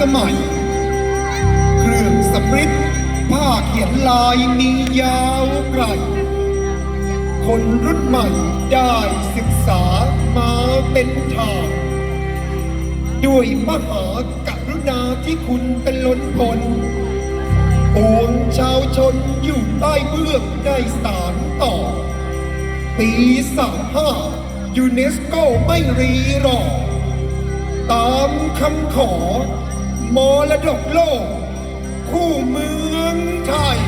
สมัย เครื่องสำริดผ้าเขียนลายมียาวไกล คนรุ่นใหม่ได้ศึกษามาเป็นทาง ด้วยมหากรุณาที่คุณเป็นล้นพ้นปวงชาวชนอยู่ใต้เบื้องได้สารต่อ ปีสามห้ายูเนสโกไม่รีรอ ตามคำขอ มรดกโลก คู่เมืองไทย